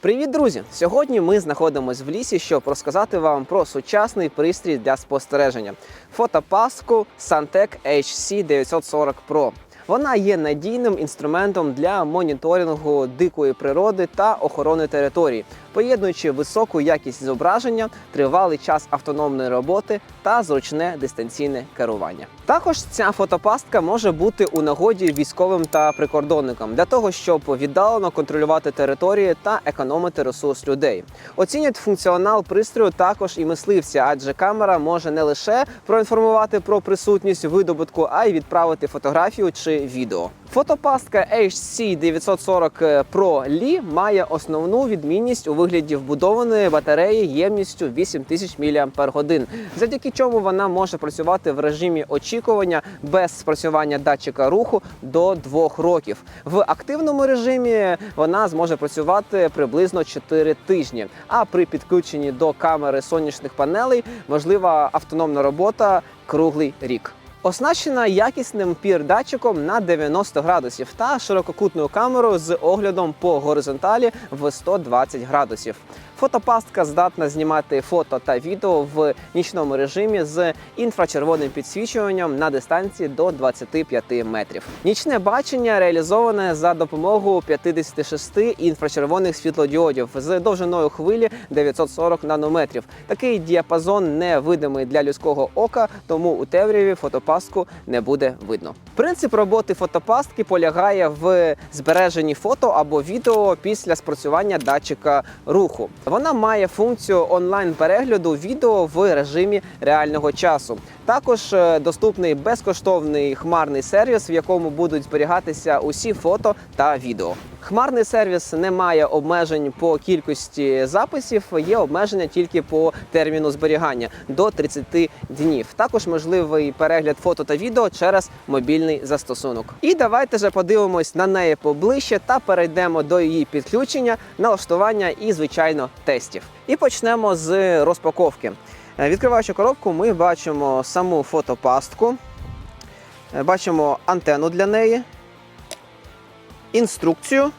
Привіт, друзі! Сьогодні ми знаходимося в лісі, щоб розказати вам про сучасний пристрій для спостереження фотопаску Santec HC 940 Pro. Вона є надійним інструментом для моніторингу дикої природи та охорони території, поєднуючи високу якість зображення, тривалий час автономної роботи та зручне дистанційне керування. Також ця фотопастка може бути у нагоді військовим та прикордонникам для того, щоб віддалено контролювати території та економити ресурс людей. Оцінюють функціонал пристрою також і мисливці, адже камера може не лише проінформувати про присутність видобутку, а й відправити фотографію чи відео. Фотопастка HC 940 Pro Li має основну відмінність у вигляді вбудованої батареї ємністю 8000 мАч, завдяки чому вона може працювати в режимі очікування без спрацювання датчика руху до 2 років. В активному режимі вона зможе працювати приблизно 4 тижні. А при підключенні до камери сонячних панелей можлива автономна робота круглий рік. Оснащена якісним пір-датчиком на 90 градусів та ширококутною камерою з оглядом по горизонталі в 120 градусів. Фотопастка здатна знімати фото та відео в нічному режимі з інфрачервоним підсвічуванням на дистанції до 25 метрів. Нічне бачення реалізоване за допомогою 56 інфрачервоних світлодіодів з довжиною хвилі 940 нанометрів. Такий діапазон не видимий для людського ока, тому у темряві фотопастку не буде видно. Принцип роботи фотопастки полягає в збереженні фото або відео після спрацювання датчика руху. Вона має функцію онлайн-перегляду відео в режимі реального часу. Також е, доступний безкоштовний хмарний сервіс, в якому будуть зберігатися усі фото та відео. Хмарний сервіс не має обмежень по кількості записів, є обмеження тільки по терміну зберігання до 30 днів. Також можливий перегляд фото та відео через мобільний застосунок. І давайте же подивимось на неї поближче та перейдемо до її підключення, налаштування і, звичайно, тестів. І почнемо з розпаковки. Відкриваючи коробку, ми бачимо саму фотопастку, бачимо антенну для неї, інструкцію.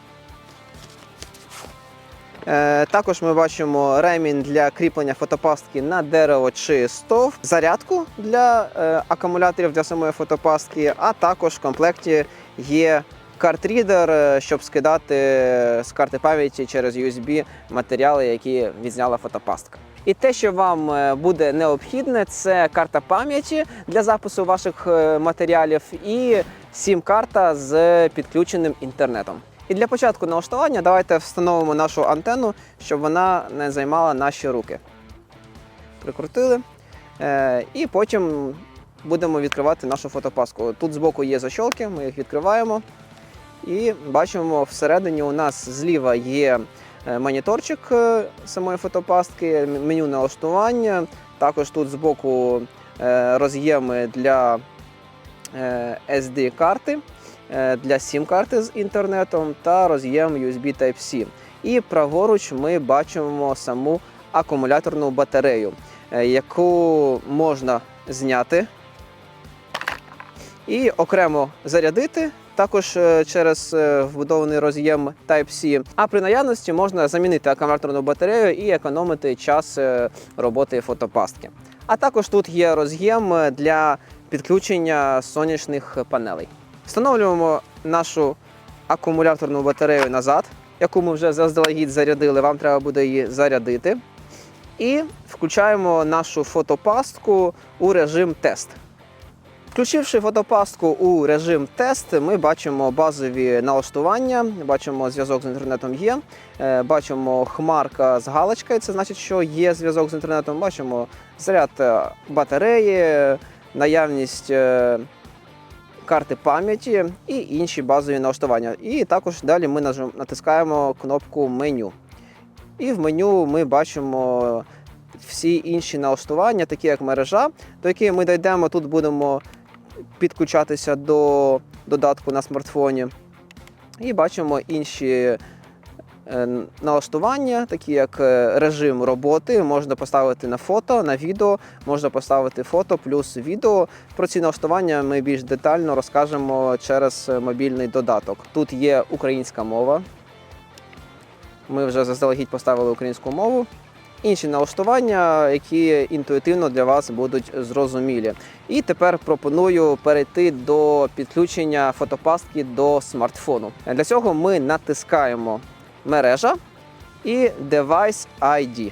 Е, Також ми бачимо ремінь для кріплення фотопастки на дерево чи стовп, зарядку для е, акумуляторів для самої фотопастки, а також в комплекті є картрідер, е, щоб скидати з карти пам'яті через USB матеріали, які відзняла фотопастка. І те, що вам е, буде необхідне, це карта пам'яті для запису ваших е, матеріалів і сім-карта з підключеним інтернетом. І для початку налаштування давайте встановимо нашу антенну, щоб вона не займала наші руки. Прикрутили. І потім будемо відкривати нашу фотопаску. Тут збоку є защолки, ми їх відкриваємо. І бачимо, всередині у нас зліва є е, моніторчик е, самої фотопастки, меню налаштування. Також тут збоку е, роз'єми для SD-карти, для SIM-карти з інтернетом та роз'єм USB Type-C. І праворуч ми бачимо саму акумуляторну батарею, яку можна зняти і окремо зарядити. Також е, через е, вбудований роз'єм Type-C. А при наявності можна замінити акумуляторну батарею і економити час е, роботи фотопастки. А також тут є роз'єм для підключення сонячних панелей. Встановлюємо нашу акумуляторну батарею назад, яку ми вже заздалегідь зарядили. Вам треба буде її зарядити. І включаємо нашу фотопастку у режим тест. Включивши фотопастку у режим тест, ми бачимо базові налаштування, бачимо зв'язок з інтернетом є, е, бачимо хмарка з галочкою, це значить, що є зв'язок з інтернетом. Бачимо заряд е, батареї, наявність е, карти пам'яті і інші базові налаштування. І також далі ми натискаємо кнопку меню. І в меню ми бачимо всі інші налаштування, такі як мережа, до якої ми дійдемо. Тут будемо підключатися до додатку на смартфоні. І бачимо інші е, налаштування, такі як е, режим роботи. Можна поставити на фото, на відео, можна поставити фото плюс відео. Про ці налаштування ми більш детально розкажемо через е, мобільний додаток. Тут є українська мова. Ми вже заздалегідь поставили українську мову. Інші налаштування, які інтуїтивно для вас будуть зрозумілі. І тепер пропоную перейти до підключення фотопастки до смартфону. Для цього ми натискаємо мережа і Device ID.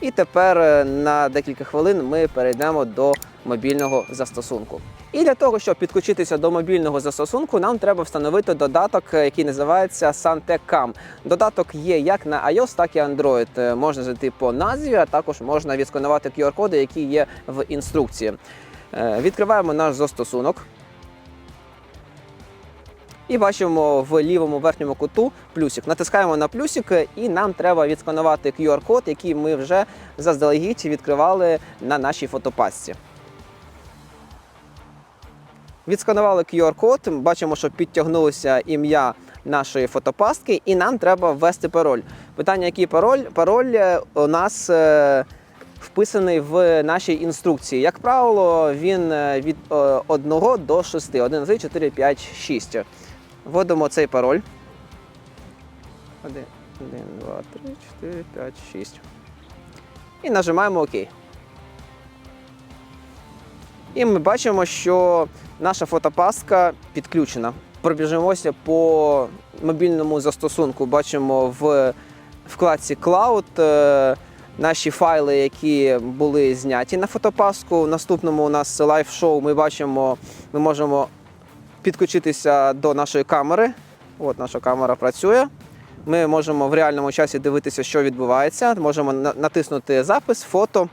І тепер е, на декілька хвилин ми перейдемо до мобільного застосунку. І для того, щоб підключитися до мобільного застосунку, нам треба встановити додаток, е, який називається Santec Cam. Додаток є як на iOS, так і Android. Е, Можна зайти по назві, а також можна відсканувати QR-коди, які є в інструкції. Е, Відкриваємо наш застосунок. І бачимо в лівому верхньому куту плюсик. Натискаємо на плюсик, і нам треба відсканувати QR-код, який ми вже заздалегідь відкривали на нашій фотопасці. Відсканували QR-код, бачимо, що підтягнулося ім'я нашої фотопастки, і нам треба ввести пароль. Питання, який пароль? Пароль е, у нас е, вписаний в нашій інструкції. Як правило, він е, від 1 до 6. 1, 2, 4, 5, 6. Вводимо цей пароль. 1, 1, 2, 3, 4, 5, 6. І нажимаємо ОК. І ми бачимо, що наша фотопастка підключена. Пробіжимося по мобільному застосунку. Бачимо в вкладці Cloud е, наші файли, які були зняті на фотопастку. В наступному у нас лайв-шоу. Ми бачимо, ми можемо підключитися до нашої камери. От наша камера працює. Ми можемо в реальному часі дивитися, що відбувається. Можемо на- натиснути запис, фото.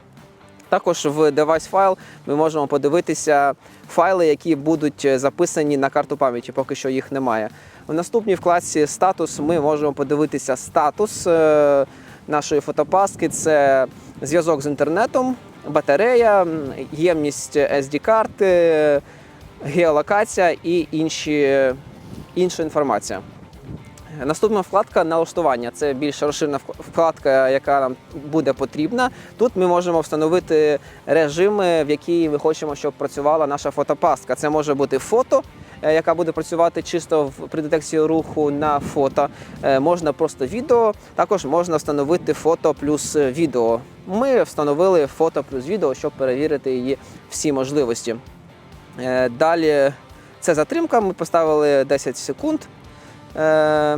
Також в Device File ми можемо подивитися файли, які будуть е, записані на карту пам'яті, поки що їх немає. В наступній вкладці статус ми можемо подивитися статус е, нашої фотопастки. Це зв'язок з інтернетом, батарея, ємність SD-карти, геолокація і інші, інша інформація. Наступна вкладка налаштування. Це більш розширена вкладка, яка нам буде потрібна. Тут ми можемо встановити режими, в які ми хочемо, щоб працювала наша фотопастка. Це може бути фото, е, яка буде працювати чисто при детекції руху на фото. Е, Можна просто відео, також можна встановити фото плюс відео. Ми встановили фото плюс відео, щоб перевірити її всі можливості. Е, Далі це затримка. Ми поставили 10 секунд. Е,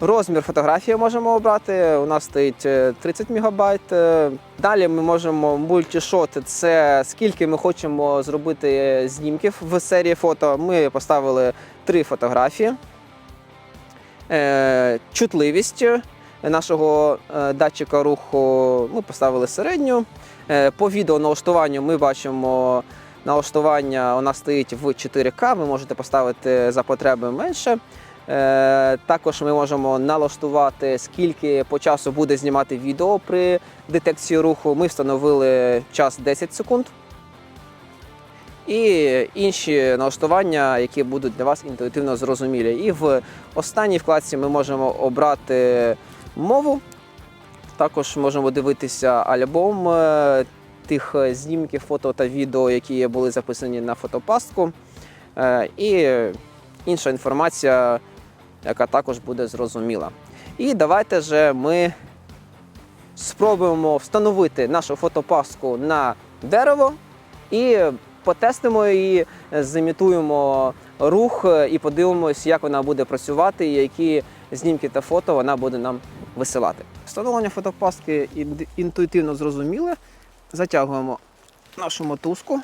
Розмір фотографії можемо обрати. У нас стоїть е, 30 МБ. Е, Далі ми можемо мультішот. Це скільки ми хочемо зробити е, знімків в серії фото. Ми поставили три фотографії. Е, Чутливість нашого е, датчика руху ми поставили середню. Е, По відео налаштуванню ми бачимо налаштування у нас стоїть в 4К. Ви можете поставити за потреби менше. Е, Також ми можемо налаштувати, скільки по часу буде знімати відео при детекції руху. Ми встановили час 10 секунд. І інші налаштування, які будуть для вас інтуїтивно зрозумілі. І в останній вкладці ми можемо обрати мову. Також можемо дивитися альбом е, тих е, знімків, фото та відео, які були записані на фотопастку. І інша інформація, яка також буде зрозуміла. І давайте же ми спробуємо встановити нашу фотопастку на дерево і потестимо її, зімітуємо рух і подивимось, як вона буде працювати, і які знімки та фото вона буде нам висилати. Встановлення фотопастки інтуїтивно зрозуміле. Затягуємо нашу мотузку.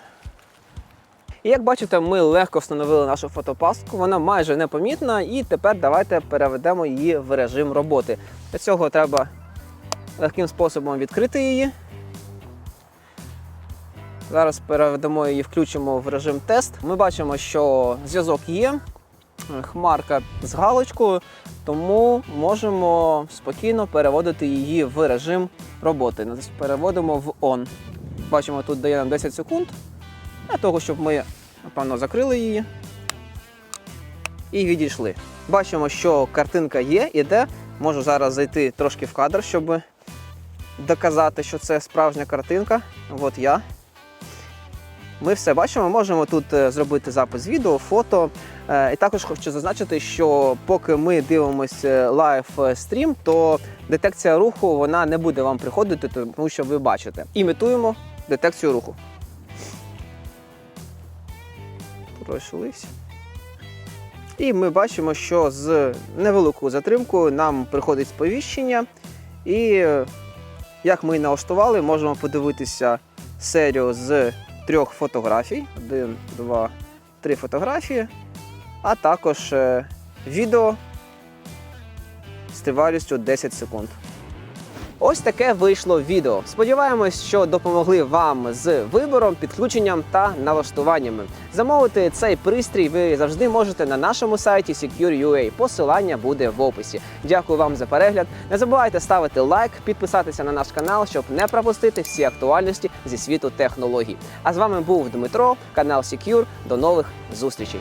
І як бачите, ми легко встановили нашу фотопастку, вона майже непомітна, і тепер давайте переведемо її в режим роботи. Для цього треба легким способом відкрити її. Зараз переведемо її, включимо в режим тест. Ми бачимо, що зв'язок є, хмарка з галочкою, тому можемо спокійно переводити її в режим роботи. Переводимо в ON. Бачимо, тут дає нам 10 секунд для того, щоб ми, напевно, закрили її і відійшли. Бачимо, що картинка є, іде. Можу зараз зайти трошки в кадр, щоб доказати, що це справжня картинка. От я. Ми все бачимо, можемо тут е, зробити запис відео, фото, Е, І також хочу зазначити, що поки ми дивимося лайв стрім, то детекція руху вона не буде вам приходити, тому що ви бачите. Імітуємо детекцію руху. Пройшлись. І ми бачимо, що з невеликою затримкою нам приходить сповіщення. І як ми і налаштували, можемо подивитися серію з трьох фотографій: один, два, три фотографії, а також е, відео з тривалістю 10 секунд. Ось таке вийшло відео. Сподіваємось, що допомогли вам з вибором, підключенням та налаштуваннями. Замовити цей пристрій ви завжди можете на нашому сайті Secure.ua. Посилання буде в описі. Дякую вам за перегляд. Не забувайте ставити лайк, підписатися на наш канал, щоб не пропустити всі актуальності зі світу технологій. А з вами був Дмитро, канал Secure. До нових зустрічей.